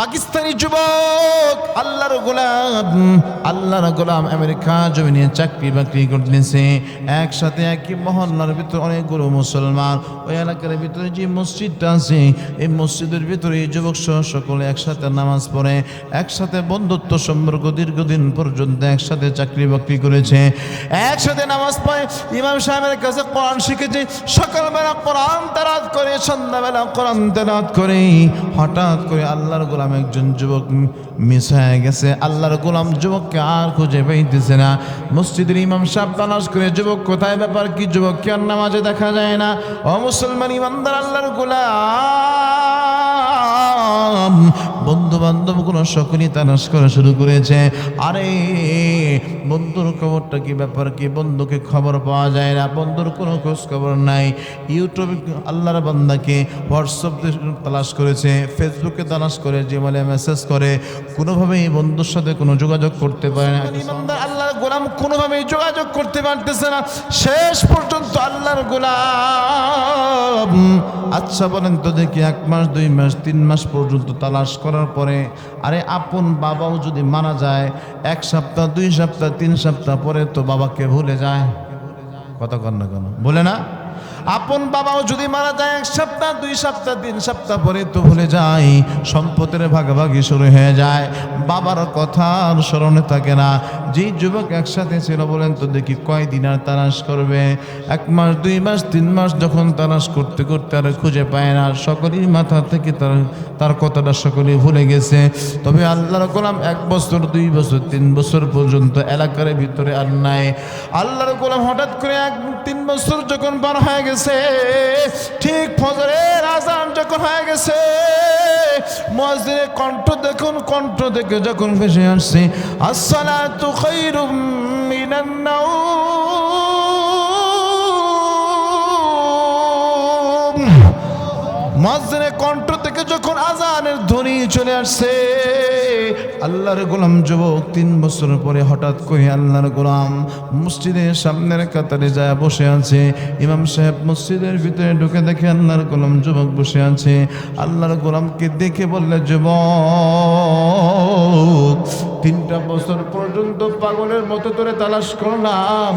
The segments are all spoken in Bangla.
পাকিস্তানি যুবক, আল্লাহর গোলাম আল্লাহর গোলাম আমেরিকা জমিনে চাকরি বাকরি করতেছে একসাথে একই মহল্লার ভিতরে অনেকগুলো মুসলমান, ওই এলাকার ভিতরে যে মসজিদটা আছে, এই মসজিদের ভিতরে এই যুবক সহ সকলে একসাথে নামাজ পড়ে, একসাথে বন্ধুত্ব সম্পর্ক দীর্ঘদিন পর্যন্ত একসাথে চাকরি বাকরি করেছে। একসাথে নামাজ পড়ে, ইমাম সাহেবের কাছে কোরআন শিখেছে, সকালবেলা কোরআন তারাত করে, সন্ধ্যাবেলা কোরআন তারাত করে, হঠাৎ করে আল্লাহর গোলাম একজন যুবক মিস হয়ে গেছে। আল্লাহর গোলাম যুবককে আর খুঁজে পাইতেছে না। মসজিদের ইমাম সাহেব তালাশ করে, যুবক কোথায়? ব্যাপার কি যুবক? কে আর নামাজে দেখা যায় না? ও মুসলমান ইমানদার আল্লাহর গোলাম বন্ধু বান্ধব কোনো সকলই তালাশ করা শুরু করেছে। আরে, বন্ধুর খবরটা কি ব্যাপার? কি বন্ধুকে খবর পাওয়া যায় না? বন্ধুর কোনো খোঁজ খবর নাই। ইউটিউবে আল্লাহর বান্দাকে হোয়াটসঅ্যাপ তালাশ করেছে, ফেসবুকে তালাশ করে জিমেলে মেসেজ করে। কোনোভাবেই বন্ধুর সাথে কোনো যোগাযোগ করতে পারে না। গোলাম কোনোভাবেই যোগাযোগ করতে পারতেছে না। শেষ পর্যন্ত আল্লাহর গোলাম। আচ্ছা বলেন তো দেখি এক মাস, দুই মাস, তিন মাস পর্যন্ত তালাশ করার পরে, আরে আপন বাবাও যদি মারা যায়, এক সপ্তাহ, দুই সপ্তাহ, তিন সপ্তাহ পরে তো বাবাকে ভুলে যায়। কথা কর না কেন? বলে না? আপন বাবাও যদি মারা যায় এক সপ্তাহ, দুই সপ্তাহ, তিন সপ্তাহ পরে তো ভুলে যায় সম্পদের ভাগাভাগি শুরু হয়ে যায়। বাবার কথা আর স্মরণে থাকে না। যেই যুবক একসাথে ছিল বলেন তো দেখি কয়দিন আর তালাশ করবে? এক মাস, দুই মাস, তিন মাস যখন তালাশ করতে করতে আর খুঁজে পায় না। সকলেই মাথা থেকে তার তার কথাটা সকলেই ভুলে গেছে। তবে আল্লাহর গোলাম এক বছর, দুই বছর, তিন বছর পর্যন্ত এলাকার ভিতরে আর নাই। আল্লাহর গোলাম হঠাৎ করে এক, তিন বছর যখন পার হয়ে গেছে ঠিক ফজরের আজান যখন হয়ে গেছে, মসজিদের কণ্ঠ দেখুন, কণ্ঠ দেখে যখন ভেসে আসছে, আসসালাতু খায়রুম মিনান নাওম। মসজিদের কণ্ঠ থেকে যখন আজানের ধ্বনি চলে আসছে আল্লাহর গোলাম যুবক তিন বছর পরে হঠাৎ করে আল্লাহর গোলাম মসজিদের সামনের কাতারে যায় বসে আছে। ইমাম সাহেব মসজিদের ভিতরে ঢুকে দেখে আল্লাহর গোলাম যুবক বসে আছে। আল্লাহর গোলামকে দেখে বললে, যুবক তিনটা বছর পর্যন্ত পাগলের মতো তোরে তালাশ করলাম।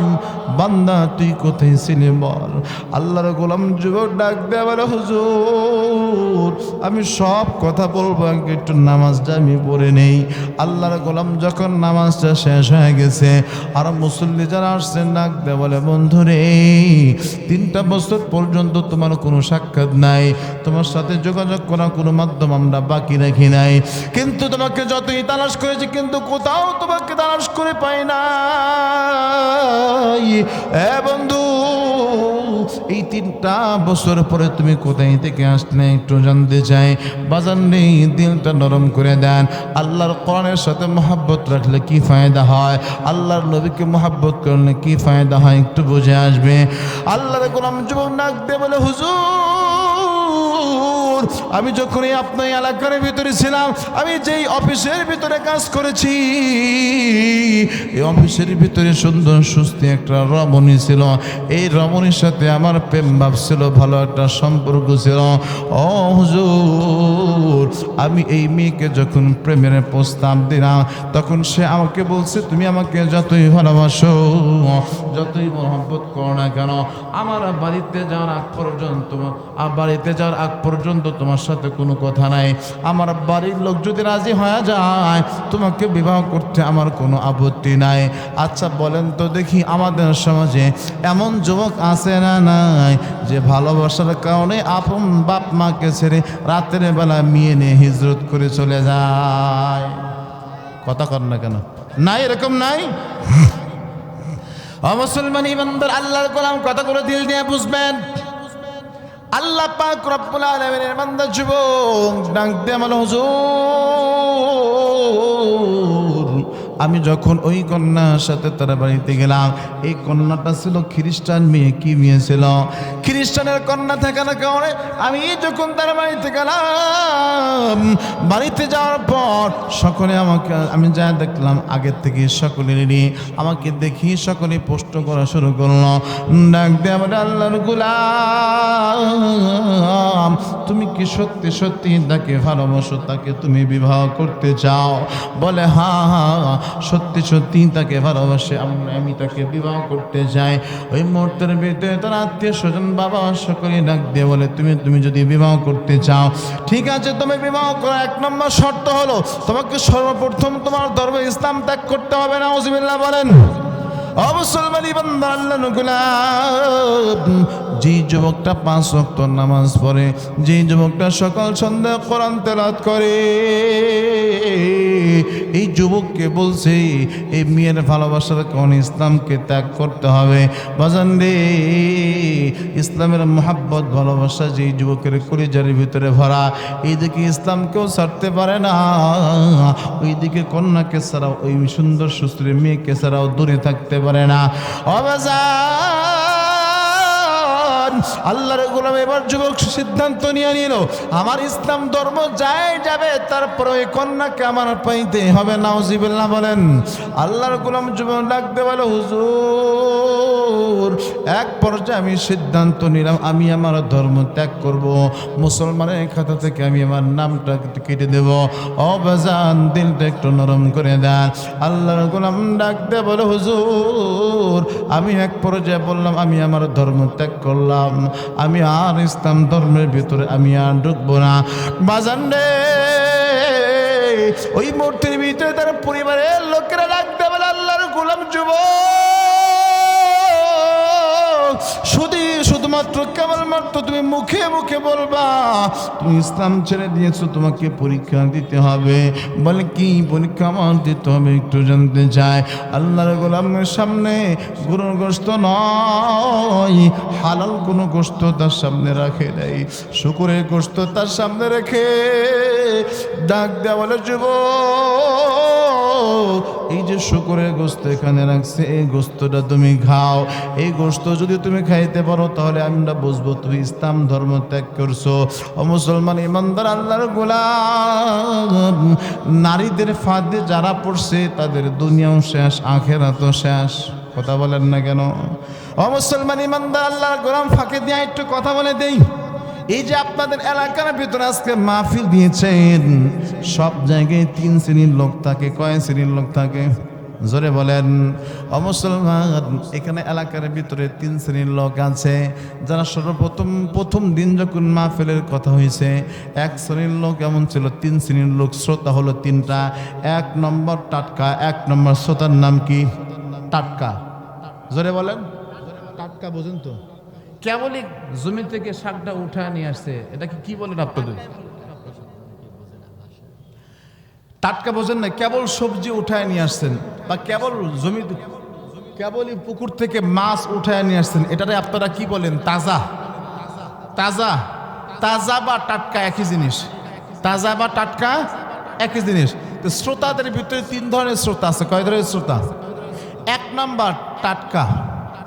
বান্দা, তুই কোথায় ছিলি বল? আল্লাহর গোলাম যুবক ডাক বলে, হুজুর, আমি সব কথা বলব একটু নামাজটা আমি পড়ে নেই। আল্লাহর গোলাম যখন নামাজটা শেষ হয়ে গেছে, আর মুসল্লি যারা আসছেন, ডাক দেয়া বলে বন্ধু রে তিনটা বছর পর্যন্ত তোমার কোনো সাক্ষাৎ নাই। তোমার সাথে যোগাযোগ করার কোনো মাধ্যম আমরা বাকি রাখি নাই। কিন্তু তোমাকে যতই তালাশ করেছি, কিন্তু কোথাও তোমাকে তালাশ করে পাই না এ বন্ধু, এই তিনটা বছর পরে তুমি কোথায় থেকে আসলে? একটু জানতে চাই। বাজার নেই, দিলটা নরম করে দেন। আল্লাহর কোরআনের সাথে মহাব্বত রাখলে কি ফায়দা হয়? আল্লাহর নবীকে মহাব্বত করলে কি ফায়দা হয়? একটু বুঝে আসবে। আল্লাহর গোলাম যুবক নাক দে বলে, হুজুর আমি যখনই আপনার এলাকার ভিতরে ছিলাম, আমি যেই অফিসের ভিতরে কাজ করেছি, এই অফিসের ভিতরে সুন্দর সুস্থ একটা রমণী ছিল। এই রমণীর সাথে আমার প্রেম ভাব ছিল, ভালো একটা সম্পর্ক ছিল। ও হুজুর, আমি এই মেয়েকে যখন প্রেমের প্রস্তাব দিলাম, তখন সে আমাকে বলছে, তুমি আমাকে যতই ভালোবাসো, যতই মহব্বত করো না কেন, আমার বাড়িতে যাওয়ার আগ পর্যন্ত বাড়িতে যাওয়ার আগ পর্যন্ত তোমার সাথে কোনো কথা নাই। আমার বাড়ির লোক যদি রাজি হয়ে যায়, তোমাকে বিবাহ করতে আমার কোনো আপত্তি নাই। আচ্ছা বলেন তো দেখি আমাদের সমাজে এমন যুবক আছে না নাই, যে ভালোবাসার কারণে আপন বাপ মাকে ছেড়ে রাতের বেলা মেয়ে নিয়ে হিজরত করে চলে যায়। কথা কর না কেন? নাই এরকম নাই? অমুসলমান ইমানদার, আল্লাহর গোলাম, কথাগুলো দিল দিয়ে বুঝবেন। আল্লাহ পাক রব্বুল আলামিনের বান্দা যুবক ডাক দে আমার হুজুর আমি যখন ওই কন্যার সাথে তার বাড়িতে গেলাম, এই কন্যাটা ছিল খ্রিস্টান মেয়ে, কি মেয়ে ছিল? খ্রিস্টানের কন্যা থাকার কারণে আমি যখন তার বাড়িতে গেলাম, বাড়িতে যাওয়ার পর সকলে আমাকে, আমি যা দেখলাম, আগের থেকে সকলেরই আমাকে দেখি সকলে পোস্ট করা শুরু করল। ডাক দিয়ে আমার আল্লাহর গুলাম, তুমি কি সত্যি সত্যি তাকে ভালোবাসো, তাকে তুমি বিবাহ করতে চাও? বলে হা হ্যাঁ। সত্যি সত্যি তাকে ভালোবাসে। আমি তাকে বিবাহ করতে চাই ওই মুহূর্তের ভিতরে তার আত্মীয় স্বজন বাবা সকলে ডাক দিয়ে বলে, তুমি তুমি যদি বিবাহ করতে চাও। ঠিক আছে তুমি বিবাহ করো এক নম্বর শর্ত হলো, তোমাকে সর্বপ্রথম তোমার ধর্ম ইসলাম ত্যাগ করতে হবে। না ওজিবিল্লাহ বলেন অবসলমানি বান্দা আল্লাহ নকুলাম যে যুবকটা পাঁচ ওয়াক্ত নামাজ পড়ে যে যুবকটা সকাল সন্ধ্যা কোরআন তেলাত করে, এই যুবককে বলছে এই মেয়ের ভালোবাসার কোন ইসলামকে ত্যাগ করতে হবে? বাজান রে, ইসলামের মোহাব্বত, ভালোবাসা যে যুবকের কলিজার ভিতরে ভরা, এইদিকে ইসলামকেও ছাড়তে পারে না। ওইদিকে কন্যাকে ছাড়াও, ওই সুন্দর সুশ্রী মেয়েকে ছাড়াও দূরে থাকতে পারে না। অবাজান আল্লাহর গোলাম এবার যুবক সিদ্ধান্ত নিয়ে নিল, আমার ইসলাম ধর্ম যায় যাবে, তারপরে ওই কন্যাকে আমার পাইতে হবে। নাউজিবিল্লাহ বলেন, আল্লাহর গোলাম যুবক ডাকতে বলে, হুজুর, এক পর্যায়ে আমি সিদ্ধান্ত নিলাম, আমি আমার ধর্ম ত্যাগ করব। মুসলমানের খাতা থেকে আমি আমার নামটা কেটে দেব। অবাজান দিলটা একটু নরম করে দেন। আল্লাহর গোলাম ডাকতে বলে, হুজুর, আমি এক পর্যায়ে বললাম, আমি আমার ধর্ম ত্যাগ করলাম। আমি আর ইসলাম ধর্মের ভিতরে আমি আর ঢুকবো না। বাজান রে, ওই মূর্তির ভিতরে তার পরিবারের লোকেরা রাখতে পারে আল্লাহর গোলাম যুব শুধু শুধুমাত্র কেবলমাত্র তুমি মুখে মুখে বলবা, তুমি ইসলাম ছেড়ে দিয়েছ, তোমাকে পরীক্ষা দিতে হবে। বলে কি পরীক্ষা আমার দিতে হবে, একটু জানতে চাই। আল্লাহর গোলামের সামনে গরুর গোস্ত নয়, হালাল কোনো গোস্ত তার সামনে রাখে দেয় শুকুরের গোস্ত তার সামনে রেখে ডাক দেওয়া বলে, যুবক এই যে শুকুরের গোস্ত এখানে রাখছে, এই গোস্তটা তুমি খাও। এই গোস্ত যদি তুমি খাইতে পারো, তাহলে আমরা বুঝব তুমি ইসলাম ধর্ম ত্যাগ করছ। ও মুসলমান ইমানদার, আল্লাহর গোলাম। নারীদের ফাঁদে যারা পড়ছে, তাদের দুনিয়াও শেষ, আখেরাতও শেষ। কথা বলেন না কেন? ও মুসলমান ইমানদার, আল্লাহর গোলাম, ফাঁকে দিয়ে একটু কথা বলে দেই। এই যে আপনাদের এলাকার ভিতরে আজকে মাহফিল দিয়েছেন সব জায়গায় তিন শ্রেণির লোক থাকে। কয় শ্রেণির লোক থাকে? জোরে বলেন। অমুসলমান এখানে এলাকার ভিতরে তিন শ্রেণির লোক আছে, যারা সর্বপ্রথম, প্রথম দিন যখন মাহফিলের কথা হয়েছে, এক শ্রেণির লোক এমন ছিল, তিন শ্রেণির লোক, শ্রোতা হলো তিনটা। এক নম্বর টাটকা, এক নম্বর শ্রোতার নাম কি? টাটকা। জোরে বলেন। টাটকা বোঝেন তো। কেবলই জমি থেকে শাকটা উঠা নিয়ে আসছে এটাকে কি বলেন আপনাদের? টাটকা বোঝেন না, কেবল সবজি উঠায় নিয়ে আসছেন বা কেবল জমি কেবলই পুকুর থেকে মাছ উঠায় নিয়ে আসছেন। এটারে আপনারা কি বলেন? তাজা। তাজা। তাজা বা টাটকা একই জিনিস। তাজা বা টাটকা একই জিনিস। তো শ্রোতাদের ভিতরে তিন ধরনের শ্রোতা আছে। কয় ধরনের শ্রোতা? এক নাম্বার টাটকা।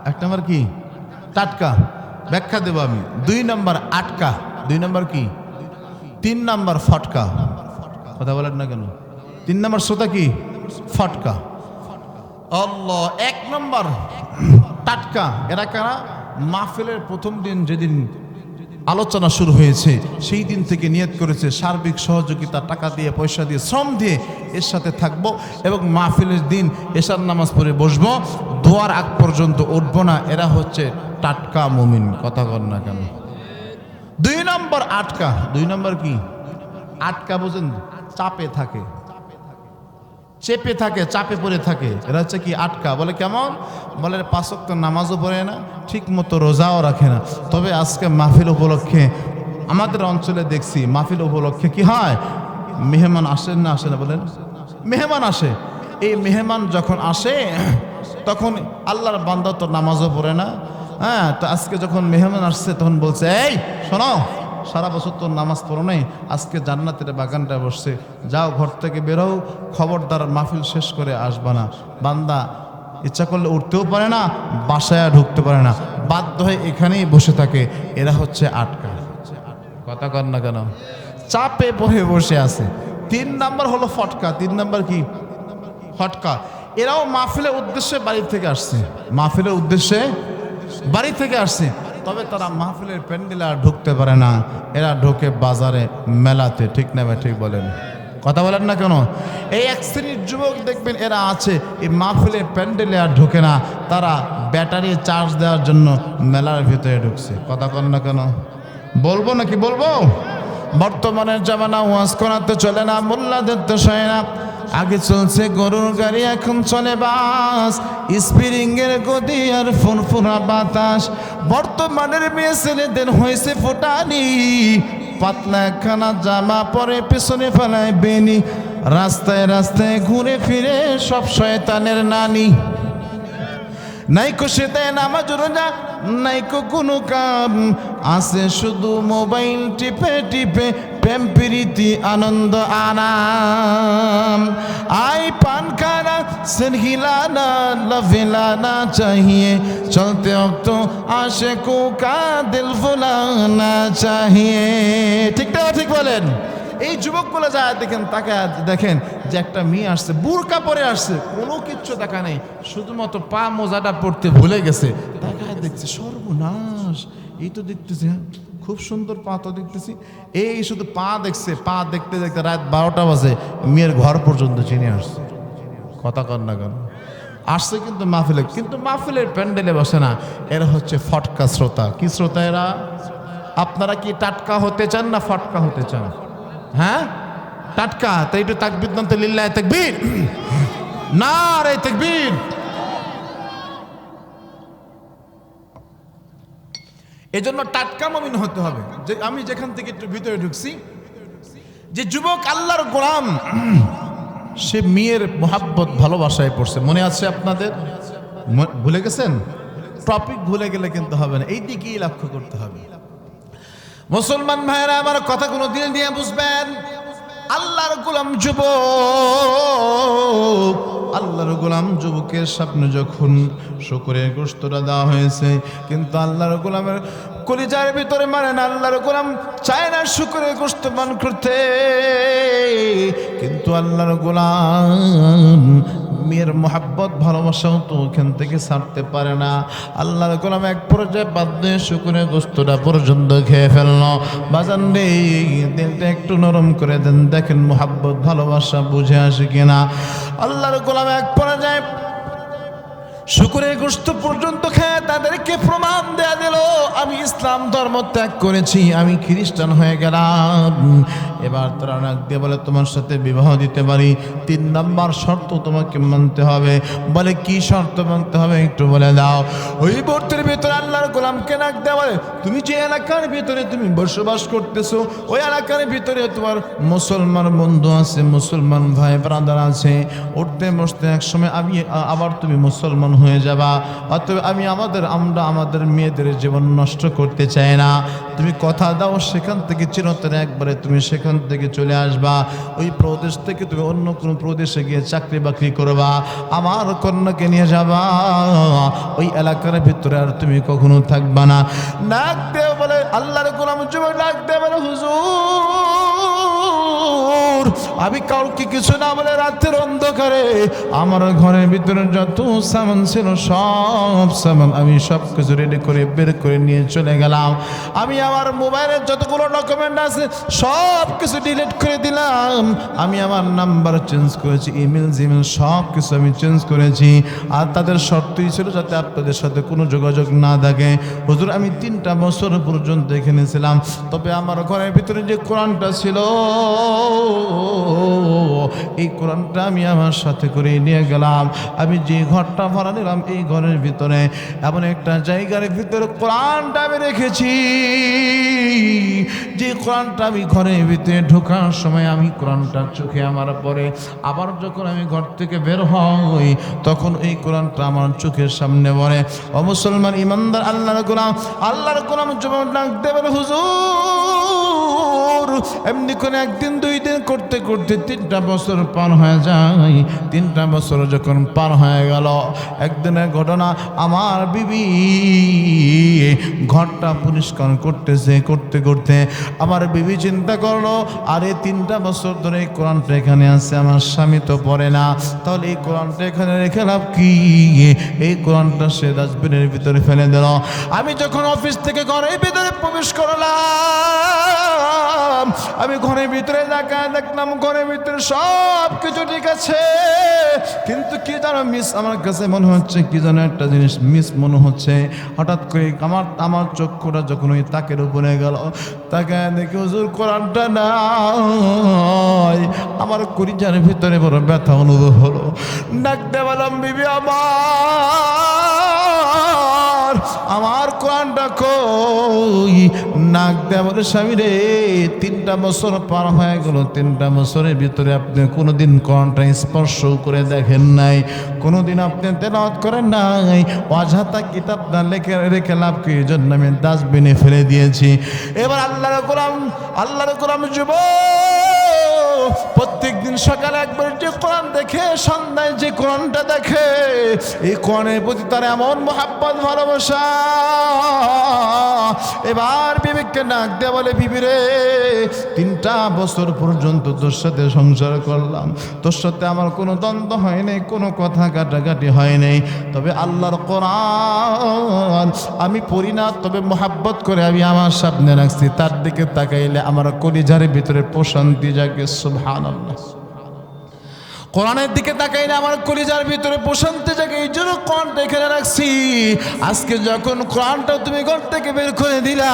এক নাম্বার কি? টাটকা। ব্যাখ্যা দেবো আমি। দুই নাম্বার আটকা। দুই নাম্বার কি? তিন নাম্বার ফটকা। কথা বলেন না কেন? তিন নম্বর শ্রোতা কি? ফটকা। আল্লাহ এক নম্বর। টাটকা। এরা কারা? মাহফিলের প্রথম দিন যেদিন আলোচনা শুরু হয়েছে সেই দিন থেকে নিয়ত করেছে সার্বিক সহযোগিতা টাকা দিয়ে পয়সা দিয়ে শ্রম দিয়ে এর সাথে থাকব এবং মাহফিলের দিন এশার নামাজ পড়ে বসবো। দোয়ার আগ পর্যন্ত উঠবো না। এরা হচ্ছে টাটকা মুমিন। কথা কর না কেন? দুই নম্বর আটকা। দুই নম্বর কি? আটকা বোঝেন চাপে থাকে। চেপে থাকে, চাপে পড়ে থাকে। এরা হচ্ছে কি আটকা। বলে কেমন? বলে পাঁচক তো নামাজও পড়ে না ঠিক মতো রোজাও রাখে না। তবে আজকে মাহফিল উপলক্ষে আমাদের অঞ্চলে দেখছি, মাহফিল উপলক্ষে কি হয়? মেহমান আসেন না আসে না বলেন? মেহমান আসে। এই মেহমান যখন আসে, তখন আল্লাহর বান্দা তো নামাজও পড়ে না। হ্যাঁ তো আজকে যখন মেহমান আসছে, তখন বলছে, এই, শোনো সারা বছর তোর নামাজ পড়ো নাই, আজকে জান্নাতের বাগানটা বসছে। যাও ঘর থেকে বেরো খবরদার মাহফিল শেষ করে আসবা না। বান্দা, ইচ্ছা করলে উঠতেও পারে না, বাসায় ঢুকতে পারে না। বাধ্য হয়ে এখানেই বসে থাকে। এরা হচ্ছে আটকা। কথা কর না কেন? চাপে পড়ে বসে আছে। তিন নাম্বার হলো ফটকা। তিন নাম্বার কি? ফটকা। এরাও মাহফিলের উদ্দেশ্যে বাড়ি থেকে আসছে। মাহফিলের উদ্দেশ্যে বাড়ি থেকে আসছে। তবে তারা মাহফিলের প্যান্ডেলে আর ঢুকতে পারে না। এরা ঢুকে বাজারে, মেলাতে, ঠিক না ঠিক বলেন। কথা বলেন না কেন? এই এক শ্রেণির যুবক দেখবেন এরা আছে, এই মাহফিলের প্যান্ডেলে আর ঢোকে না। তারা ব্যাটারি চার্জ দেওয়ার জন্য মেলার ভিতরে ঢুকছে। কথা কন না কেন? বলব নাকি বলব? বর্তমানের জামানা ওয়াজ করাতে চলে না, মোল্লাদের তো সয় না। আগে চলছে গরুর গাড়ি, এখন চলে বাস। স্প্রিং এর গদি আর ফুরফুরা বাতাস। বর্তমানের মেয়ে ছেলেদের হয়েছে ফোটানি। পাতলা একখানা জামা পরে পেছনে ফেলায় বেনি। রাস্তায় রাস্তায় ঘুরে ফিরে সব শয়তানের নানি। সে দেয় নামাজ রোজা নাইকো কোনো কাম। আছে শুধু মোবাইল টিপে টিপে প্রেম, প্রীতি, আনন্দ আনাম আই পান খানা সির হিলানা লভিলানা চাহিয়ে। চলতে অক্ত আশে কো কা দিল ফুলানা চাহিয়ে। ঠিক ঠিক বলেন? এই যুবকগুলো যায় দেখেন, তাকে দেখেন যে একটা মেয়ে আসছে, বুরকা পরে আসছে, কোনো কিচ্ছু দেখা নেই, শুধুমাত্র পা মোজাটা পড়তে ভুলে গেছে। তাকায় দেখছে, সর্বনাশ। এই তো দেখতেছি হ্যাঁ খুব সুন্দর পা তো দেখতেছি। এই শুধু পা দেখছে, পা দেখতে দেখতে রাত বারোটা বাজে, মেয়ের ঘর পর্যন্ত চিনে আসছে। কথা কর না কেন? আসছে কিন্তু মাহফিলে, কিন্তু মাহফিলের প্যান্ডেলে বসে না, এরা হচ্ছে ফটকা শ্রোতা। কি শ্রোতা এরা? আপনারা কি টাটকা হতে চান না ফটকা হতে চান? হ্যাঁ? টাটকা, তাই একটু তাকবির নাম তো লিল্লাহ তাকবীর। না রে তাকবীর। এজন্য টাটকা মমিন হতে হবে। যে আমি যেখান থেকে একটু ভিতরে ঢুকছি, যে যুবক আল্লাহর গোলাম, সে মেয়ের মোহাব্বত ভালোবাসায় পড়ছে। মনে আছে আপনাদের? ভুলে গেছেন? টপিক ভুলে গেলে কিন্তু হবে না। এই দিকেই লক্ষ্য করতে হবে। মুসলমান ভাইয়েরা, আমার কথাগুলো দিল দিয়ে বুঝবেন? আল্লাহর গোলাম যুব আল্লাহর গোলাম যুবকের সামনে যখন শুকুরের গোস্তটা দেওয়া হয়েছে, কিন্তু আল্লাহর গোলামের কলিজার ভিতরে মানে না, আল্লাহর গোলাম চায় না শুকুরের গোস্ত মান করতে। কিন্তু আল্লাহর গোলাম মেয়ের মোহাব্বত, ভালোবাসাও তো ওখান থেকে ছাড়তে পারে না। আল্লাহর গোলাম এক পর্যায়ে বাধ্য শুকুরে গোস্তটা পর্যন্ত খেয়ে ফেলল। বাজান রে, দিলটা একটু নরম করে দেন, দেখেন মোহাব্বত, ভালোবাসা বুঝে আসে কিনা। আল্লাহর গোলাম এক পর্যায়ে শুকুরের গোস্ত পর্যন্ত খেয়ে তাদেরকে প্রমাণ দেয়া দিল, আমি ইসলাম ধর্ম ত্যাগ করেছি, আমি খ্রিস্টান হয়ে গেলাম। এবার তারা নাক দিয়ে বলে, তোমার সাথে বিবাহ দিতে পারি। তিন নম্বর শর্ত তোমাকে মানতে হবে। বলে, কি শর্ত মানতে হবে একটু বলে দাও। ওই মুহূর্তের ভিতরে আল্লাহর গোলামকে নাক দেওয়া বলে, তুমি যে এলাকার ভিতরে তুমি বসবাস করতেছো, ওই এলাকার ভিতরে তোমার মুসলমান বন্ধু আছে, মুসলমান ভাই ব্রাদার আছে। উঠতে বসতে এক সময় আমি, আবার তুমি মুসলমান হয়ে যাবা। অতএব আমি আমাদের, আমরা আমাদের মেয়েদের জীবন নষ্ট করতে চাই না। তুমি কথা দাও, সেখান থেকে চিরতরে একবারে তুমি সেখান থেকে চলে আসবা। ওই প্রদেশ থেকে তুমি অন্য কোনো প্রদেশে গিয়ে চাকরি বাকরি করবা। আমার কন্যাকে নিয়ে যাবা। ওই এলাকার ভিতরে আর তুমি কখনো থাকবা না। ডাক দেও বলে, আল্লাহর গোলাম যুবক ডাক দে বলে, হুজুর। আমি কাউকে কিছু না বলে রাতের অন্ধকারে আমার ঘরের ভিতরে যত সামান ছিল, সব সামান আমি সব কিছু রেডি করে বের করে নিয়ে চলে গেলাম। আমি আমার মোবাইলের যতগুলো ডকুমেন্ট আছে সব কিছু ডিলিট করে দিলাম। আমি আমার নাম্বার চেঞ্জ করেছি ইমেল জিমেল সব কিছু আমি চেঞ্জ করেছি। আর তাদের শর্তই ছিল যাতে আপনাদের সাথে কোনো যোগাযোগ না থাকে। হুজুর, আমি তিনটা বছর পর্যন্ত এখানে ছিলাম। তবে আমার ঘরের ভিতরে যে কোরআনটা ছিল এই কোরআনটা আমি আমার সাথে করে নিয়ে গেলাম। আমি যে ঘরটা ভাড়া নিলাম, এই ঘরের ভিতরে এমন একটা জায়গার ভিতরে কোরআনটা আমি রেখেছি। যে কোরআনটা আমি ঘরের ভিতরে ঢোকার সময় আমি কোরআনটা চোখে আমার পরে আবার যখন আমি ঘর থেকে বের হই, তখন এই কোরআনটা আমার চোখের সামনে পড়ে। ও মুসলমান ইমানদার, আল্লাহর গোলাম আল্লাহর গোলাম যুবক ডাক দেবেন হুজুর। এমনি করে একদিন, দুই দিন করতে করতে তিনটা বছর পার হয়ে যায়। তিনটা বছর যখন পার হয়ে গেল, একদিনের ঘটনা আমার বিবি ঘরটা পরিষ্কার করতেছে, করতে করতে আমার বিবি চিন্তা করল, আরে তিনটা বছর ধরে এই কোরআনটা এখানে আছে, আমার স্বামী তো পড়ে না। তাহলে এই কোরআনটা এখানে রেখে লাভ কি? এই কোরআনটা সে ডাস্টবিনের ভিতরে ফেলে দিল। আমি যখন অফিস থেকে ঘরের ভিতরে প্রবেশ করলাম আমি ঘরের ভিতরে দেখায় দেখলাম ঘরের ভিতরে সব কিছু ঠিক আছে। কিন্তু কি যেন মিস আমার কাছে মনে হচ্ছে কি যেন একটা জিনিস মিস মনে হচ্ছে। হঠাৎ করে আমার আমার চক্ষুটা যখন ওই তাকের উপরে গেল, তাকে দেখি হুজুর কোরআনটা নাই। আমার করিজার ভিতরে বড় ব্যথা অনুভব হলো। ডাক দেওয়ালাম বিবি আমার। আমার আমার কোরআনটা কই? নাক দেওয়ার স্বামী রে, তিনটা বছর পার হয়ে গেল। তিনটা বছরের ভিতরে আপনি কোনোদিন কোরআনটা স্পর্শ করে দেখেন নাই। কোনোদিন আপনি তেলাওয়াত করেন নাই। অজাতা কিতাব না লেখে, রেখে লাভ কি? জন্য আমি ডাস্টবিনে ফেলে দিয়েছি। এবার আল্লাহর কোরআন আল্লাহর কোরআন যুব প্রত্যেক দিন সকালে একবার যে কোরআন দেখে, সন্ধ্যায় যে কোরআনটা দেখে, এই কোরআনের প্রতি তার এমন মোহাব্বত, ভালোবাসা। এবার বিবেককে ডাক দিয়ে বলে বিবিরে তিনটা বছর পর্যন্ত তোর সাথে সংসার করলাম। তোর সাথে আমার কোনো দ্বন্দ্ব হয় নাই, কোনো কথা কাটাকাটি হয় নাই। তবে আল্লাহর কোরআন, আমি পড়ি না, তবে মোহাব্বত করে আমি আমার সামনে রাখছি। তার দিকে তাকাইলে আমার কলিজারের ভিতরে প্রশান্তি জাগে সুবহান আল্লাহ কোরআনের দিকে তাকাইলে আমার কলিজার ভিতরে প্রশান্তি জাগে, এই জন্য কোরআনটা এখানে রাখছি। আজকে যখন কোরআনটা তুমি ঘর থেকে বের করে দিলা,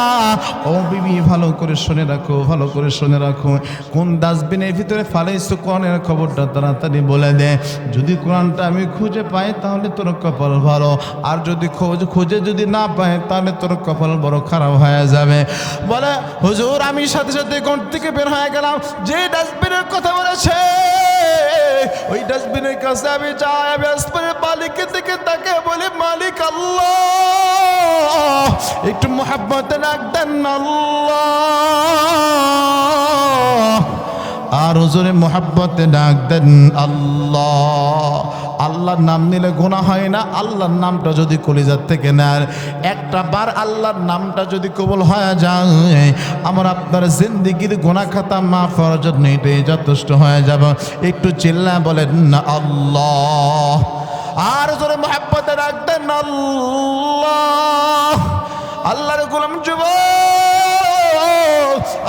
ও বিবি, ভালো করে শুনে রাখো, ভালো করে শুনে রাখো। কোন ডাস্টবিনের ভিতরে ফালাইছো কোরআনের খবরটা তাড়াতাড়ি বলে দে। যদি কোরআনটা আমি খুঁজে পাই, তাহলে তোর কপাল ভালো। আর যদি খোঁজ, খুঁজে যদি না পাই, তাহলে তোর কপাল বড় খারাপ হয়ে যাবে। বলে, হুজুর, আমি সাথে সাথে ঘর থেকে বের হয়ে গেলাম। যে ডাস্টবিনের কথা বলেছে ওই ডাস্টবিনের কাছে আমি যাই, আমি আসমানের মালিকের দিকে তাকে বলি, মালিক আল্লাহ, একটু মোহাম্মত রাখতেন আল্লাহ। আর ওজনে মোহাব্বতে ডাক দেন আল্লাহ। আল্লাহর নাম নিলে গোনা হয় না, আল্লাহর নামটা যদি কলিজার থেকে নেয়। একটা বার আল্লাহর নামটা যদি কবল হয়ে যায়, আমার আপনার জিন্দিগির গোনা খাতা মা ফরজত এটাই যথেষ্ট হয়ে যাব। একটু চিল্লা বলেন, না আল্লাহ। আর জোরে মোহাব্বতে দেন আল্লাহ। আল্লাহর গোলাম যুবক।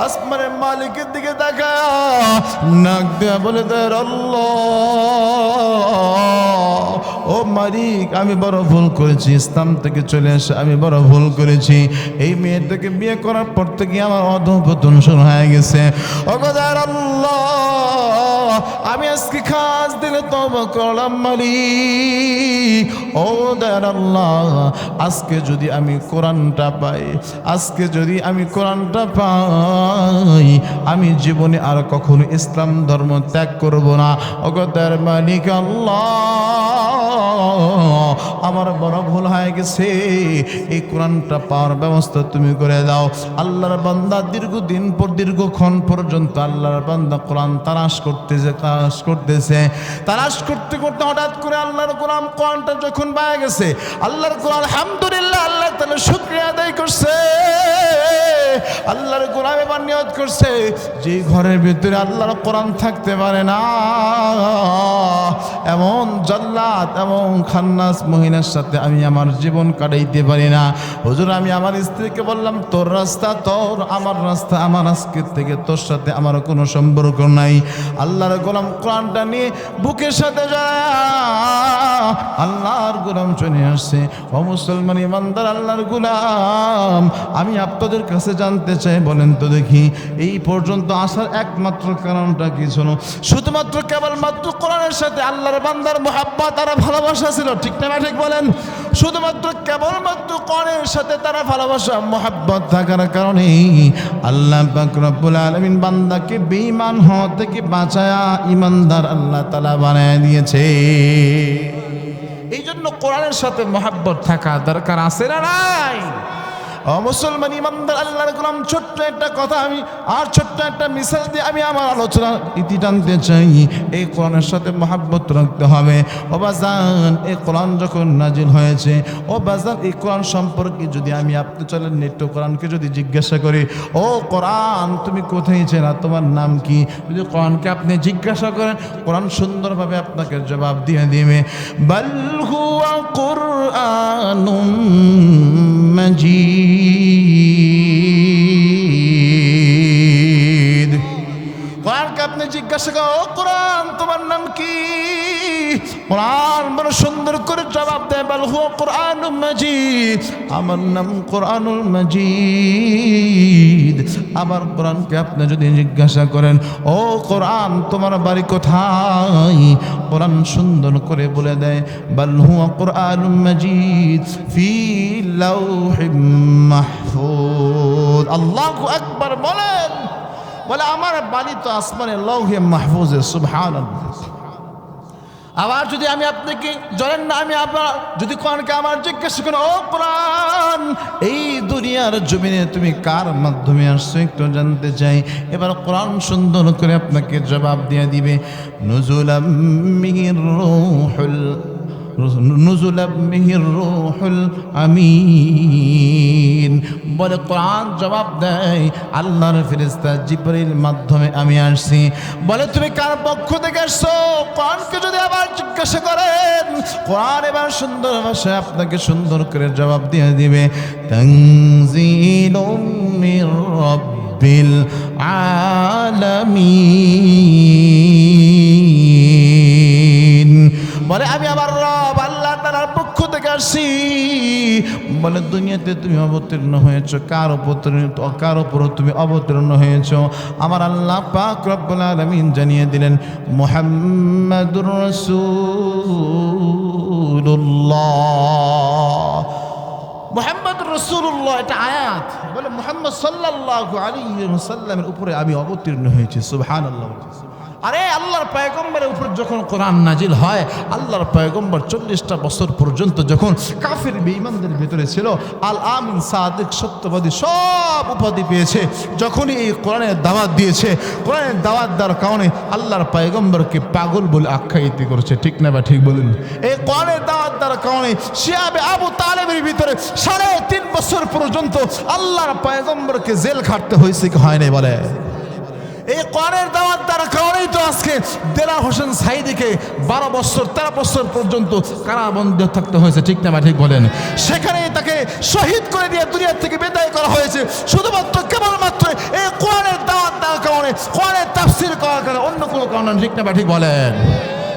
আসমানের মালিকের দিকে দেখা নাক দেয়া বলে দেয় ও মালিক, আমি বড় ভুল করেছি, ইসলাম থেকে চলে এসে আমি বড় ভুল করেছি। এই মেয়েটাকে বিয়ে করার পর থেকে আমার অধপতন শুরু হয়ে গেছে। ও গদার আল্লাহ আমি আজকে খাস দিলে তবা করলাম মালিক ও দয়ার আল্লাহ, আজকে যদি আমি কোরআনটা পাই, আজকে যদি আমি কোরআনটা পাই, আমি জীবনে আর কখনো ইসলাম ধর্ম ত্যাগ করব না। অগতার মালিক আল্লাহ, আমার বড় ভুল হয়ে গেছে। এই কোরআনটা পাওয়ার ব্যবস্থা তুমি করে দাও। আল্লাহর বান্দা দীর্ঘদিন পর দীর্ঘক্ষণ পর্যন্ত আল্লাহর বান্দা কোরআন তালাশ করতেছে তালাশ করতেছে। তালাশ করতে করতে হঠাৎ করে আল্লাহর কোরআন কোরআনটা যখন পাওয়া গেছে, আল্লাহর কোরআন আলহামদুলিল্লাহ আল্লাহ তাহলে শুক্রিয়া আদায় করছে। আল্লাহর কোরআন এবার নিয়ত করছে, যে ঘরের ভিতরে আল্লাহর কোরআন থাকতে পারে না। এমন জল্লাদ, এমন খান্নাস মহিলার সাথে আমি আমার জীবন কাটাইতে পারি না। হুজুর, আমি আমার স্ত্রীকে বললাম, তোর রাস্তা, তোর, আমার রাস্তা, আমার আজকের থেকে তোর সাথে আমার কোনো সম্পর্ক নাই। আল্লাহর গোলাম কোরআনটা নিয়ে বুকের সাথে যায় আল্লাহর গোলাম চলে আসছে। ও মুসলমান ইমানদার আল্লাহর গোলাম, আমি আপনাদের কাছে জানতে চাই, বলেন তো দেখি। এই পর্যন্ত আসার একমাত্র কারণটা কি ছিল শুধুমাত্র কেবলমাত্র কোরআনের সাথে আল্লাহর বান্দার মোহাব্বা তারা ভালোবাসা ছিল, ঠিক না ঠিক বলেন? শুধুমাত্র কেবলমাত্র কোরআনের সাথে তারা ভালোবাসা, মোহাব্বত থাকার কারণে আল্লাহ পাক আলমিন বান্দাকে বেঈমান হওয়া থেকে বাঁচায়া ইমানদার আল্লাহ তালা বানায় দিয়েছে। এই জন্য কোরআনের সাথে মোহাব্বত থাকা দরকার আছে না নাই? ও মুসলমান ইমানদার, আল্লাহর গোলাম, ছোট্ট একটা কথা আমি, আর ছোট্ট একটা মিসাল দিয়ে আমি আমার আলোচনা ইতি টানতে চাই। এই কোরআনের সাথে মহাব্বত রাখতে হবে। ও বাজান, এই কোরআন যখন নাজিল হয়েছে, ও বাজান, এই কোরআন সম্পর্কে যদি আমি আপনি চলেন নিত্য কোরআনকে যদি জিজ্ঞাসা করি, ও কোরআন, তুমি কোথায় চেনা তোমার নাম কি? যদি কোরআনকে আপনি জিজ্ঞাসা করেন, কোরআন সুন্দরভাবে আপনাকে জবাব দিয়ে দিবে। বাল হুয়া مجيد কোরআনকে জিজ্ঞাসা করেন ও কোরআন, তোমার নাম কি? কোরআন বড় সুন্দর করে জবাব দেয়, বল হো কোরআন মাজিদ। আমার নাম কোরআনুল মাজিদ। আবার কোরআনকে আপনি যদি জিজ্ঞাসা করেন, ও কোরআন, তোমার বাড়ি কোথায়? কোরআন সুন্দর করে বলে দেয়, বল, হুয়া কোরআনুল মাজিদ ফি লাউহিম মাহফুজ। আল্লাহু আকবার বলেন। বলে, আমার বাড়ি তো আসমানে লৌহে মাহফুজে সুবহান আবার যদি আমি আপনাকে জানেন না আমি আপনার যদি কোরআনকে আমার জিজ্ঞেস করেন, ও কোরআন, এই দুনিয়ার জমিনে তুমি কার মাধ্যমে আসছো? একটু জানতে চাই। এবার কোরআন সুন্দর করে আপনাকে জবাব দিয়ে দিবে মিহির রূহুল আমিন। বলে কোরআন জবাব দেয়, আল্লাহর ফেরেস্তা জিবরিল মাধ্যমে আমি আসছি। বলে, তুমি কার পক্ষ থেকে আসছো? কোরআনকে যদি আবার জিজ্ঞাসা করেন, কোরআন এবার সুন্দর ভাষায় আপনাকে সুন্দর করে জবাব দিয়ে দিবে, তানজিলুম মির রাব্বিল আলামিন। বলে, আমি আমার থেকে বলে, দুনিয়াতে তুমি অবতীর্ণ হয়েছ। কার অবতীর্ণ, কার উপর তুমি অবতীর্ণ হয়েছ? আমার আল্লাহ পাক রব্বুল আলামিন জানিয়ে দিলেন, মুহাম্মাদুর রাসূলুল্লাহ। মোহাম্মদ রসুল্লাহ এটা আয়াত। বলে, মোহাম্মদ সাল্লাহ আলী সাল্লামের উপরে আমি অবতীর্ণ হয়েছি। সুবহান আল্লাহ আরে আল্লাহর পয়গম্বরের উপর যখন কোরআন নাজিল হয়, আল্লাহর পয়গম্বর চল্লিশটা বছর পর্যন্ত যখন কাফের বেঈমানদের ভিতরে ছিল, আল আমিন, সাদিক, সত্যবাদী সব উপাধি পেয়েছে। যখনই এই কোরআনের দাওয়াত দিয়েছে, কোরআনের দাওয়াত দেওয়ার কারণে আল্লাহর পয়গম্বরকে পাগল বলে আখ্যায়িত করেছে। ঠিক না বা ঠিক বলুন? এই কোরআনের দাওয়াত দেওয়ার কারণে শিয়াবে আবু তালেবের ভিতরে সাড়ে তিন বছর পর্যন্ত আল্লাহর পয়গম্বরকে জেল খাটতে হয়েছে কি হয় নাই বলে? এই কোরআনের দাওয়াত দ্বারা কারণেই তো আজকে। দেলা হোসেন সাইদিকে বারো বছর, তেরো বছর পর্যন্ত কারাবন্ধ থাকতে হয়েছে, ঠিক না ঠিক বলেন? সেখানে তাকে শহীদ করে দিয়ে দুনিয়া থেকে বিদায় করা হয়েছে। শুধুমাত্র কেবলমাত্র এই কোরআনের দাওয়াত দেওয়ার কারণে কোরআনের তাফসির করার কারণে অন্য কোনো কারণে ঠিক না ঠিক বলেন?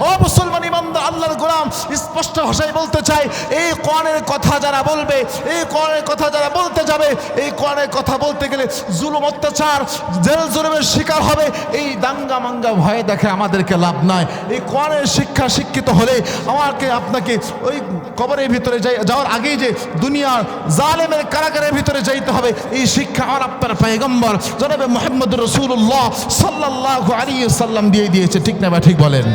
ও মুসলমান ইমানদার আল্লাহর গোলাম, স্পষ্ট ভাষায় বলতে চাই, এই কোরআনের কথা যারা বলবে, এই কোরআনের কথা যারা বলতে যাবে, এই কোরআনের কথা বলতে গেলে জুলুম, অত্যাচার, জেল জুলুমের শিকার হবে, এই দাঙ্গা মাঙ্গা ভয়ে দেখে আমাদেরকে লাভ নাই। এই কোরআনের শিক্ষা শিক্ষিত হলে আমাকে, আপনাকে ওই কবরের ভিতরে যাই, যাওয়ার আগেই যে দুনিয়ার জালেমের কারাগারের ভিতরে যাইতে হবে, এই শিক্ষা আমার আপনার পায়গম্বর জনাবে মোহাম্মদ রসুল্লাহ সাল্লাহ আলী সাল্লাম দিয়ে দিয়েছে। ঠিক না বা ঠিক বলেন।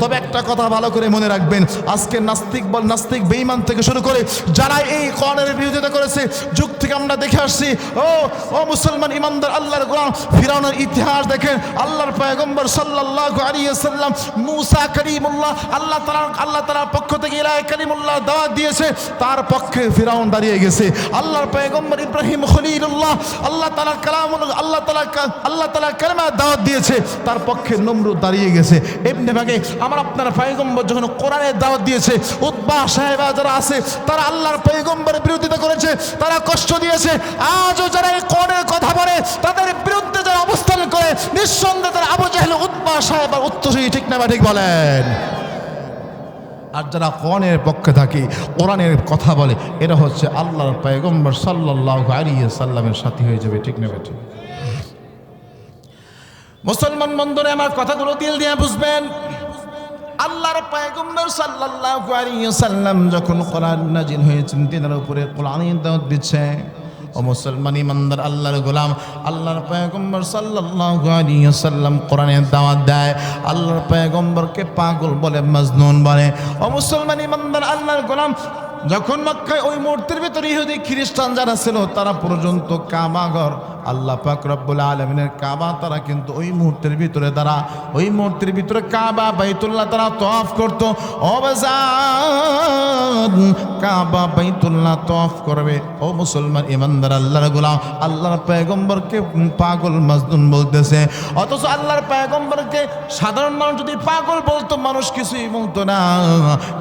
তবে একটা কথা ভালো করে মনে রাখবেন। আজকে নাস্তিক বল নাস্তিক বেঈমান থেকে শুরু করে যারা এই কোরআনের বিরোধিতা করেছে, যুগ থেকে আমরা দেখে আসছি, ও ও মুসলমান ইমানদার, আল্লাহর গোলাম। ফিরাউনের ইতিহাস দেখেন, আল্লাহর পয়গম্বর সাল্লাল্লাহু আলাইহি সাল্লাম মুসা করিমুল্লাহ, আল্লাহ তাআলা, আল্লাহ তাআলার পক্ষ থেকে ইলাহি করিমুল্লাহ দাওয়াত দিয়েছে, তার পক্ষে ফিরাউন দাঁড়িয়ে গেছে। আল্লাহর পয়গম্বর ইব্রাহিম খলিলুল্লাহ, আল্লাহ তাআলার কালাম আল্লাহ তাআলা আল্লাহ তাআলা কালেমা দাওয়াত দিয়েছে, তার পক্ষে নমরুদ দাঁড়িয়ে গেছে। এমনি ভাগে আমার আপনার পয়গম্বর যখন কোরআনের দাওয়াত দিয়েছে উদ্বা সাহেবা যারা আছে, তারা আল্লাহর পয়গম্বরের বিরোধিতা করেছে, তারা কষ্ট দিয়েছে। আজও যারা এই কোরআনের কথা বলে, তাদের বিরুদ্ধে যারা অবস্থান করে, নিঃসন্দেহে তারা আবু জাহেল উদ্বা সাহেব আর উত্তরসূরি ঠিক না ঠিক বলেন। আর যারা কোরআনের পক্ষে থাকে, কোরআনের কথা বলে, এরা হচ্ছে আল্লাহর পয়গম্বর সাল্লাহ আলিয়া সাল্লামের সাথী হয়ে যাবে, ঠিক না ঠিক? মুসলমান বন্ধুরে, আমার কথাগুলো দিল দিয়ে বুঝবেন। আল্লাহর পয়গম্বর সাল্লাল্লাহু আলাইহি সাল্লাম যখন কোরআন নাজিল হয়েছেন, তিনার উপরে কোরআনের দাওয়াত দিচ্ছে। ও মুসলমান ইমানদার, আল্লাহর গোলাম, আল্লাহর পয়গম্বর সাল্লাল্লাহু আলাইহি সাল্লাম কোরআনের দাওয়াত দেয়। আল্লাহর পয়গম্বরকে পাগল বলে, মজনুন বলে। ও মুসলমান ইমানদার, আল্লাহর গোলাম, যখন মক্কায় ওই মূর্তির ভিতরে ইহুদি খ্রিস্টান যারা ছিল, তারা পর্যন্ত কাবাঘর আল্লাহ পাক রব্বুল আলমিনের কাবা তারা কিন্তু ওই মুহূর্তের ভিতরে তারা ওই মূর্তির ভিতরে কাবা, বাইতুল্লাহ তারা তফ করতো। অবজান কাবা, বাইতুল্লাহ তফ করবে। ও মুসলমান ইমানদার আল্লাহর গোলাম, আল্লাহর পয়গম্বরকে পাগল মাজদুন বলতেছে। অথচ আল্লাহর পয়গম্বরকে সাধারণ মানুষ যদি পাগল বলতো, মানুষ কিছুই বলতো না।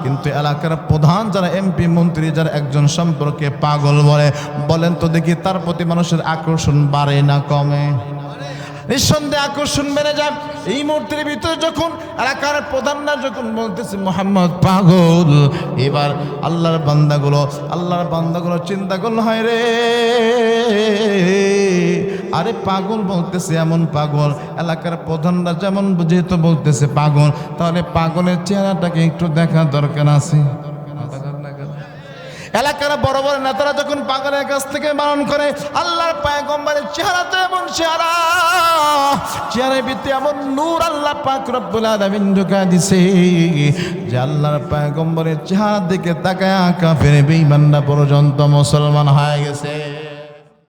কিন্তু এলাকার প্রধান যারা এমপি, মন্ত্রী, যারা একজন সম্পর্কে পাগল বলে, বলেন তো দেখি তার প্রতি মানুষের আকর্ষণ বাড়ে না, কমে। নিঃসন্দেহে আকর্ষণ বেড়ে যায়। এই মুহূর্তের ভিতরে যখন এলাকার প্রধানরা যখন বলতেছে, মোহাম্মদ পাগল, এবার আল্লাহর বান্দাগুলো আল্লাহর বান্দাগুলো চিন্তা করল, হয় রে! আরে পাগল বলতেছে, এমন পাগল। এলাকার প্রধানরা যেমন যেহেতু বলতেছে, পাগল। তাহলে পাগলের চেহারাটাকে একটু দেখা দরকার আছে। এলাকার বড় বড় নেতারা যখন পাগলের কাছ থেকে বারণ করে, আল্লাহর পায়গম্বরের চেহারা তো এমন চেহারা। চেহারার ভিতরে এমন নূর আল্লাহ পাক রব্বুল আলামিন ঢুকা দিছে। যে আল্লাহর পায়ে গম্বরের চেহারা দিকে তাকায় কাফের বেঈমানরা পর্যন্ত মুসলমান হয়ে গেছে।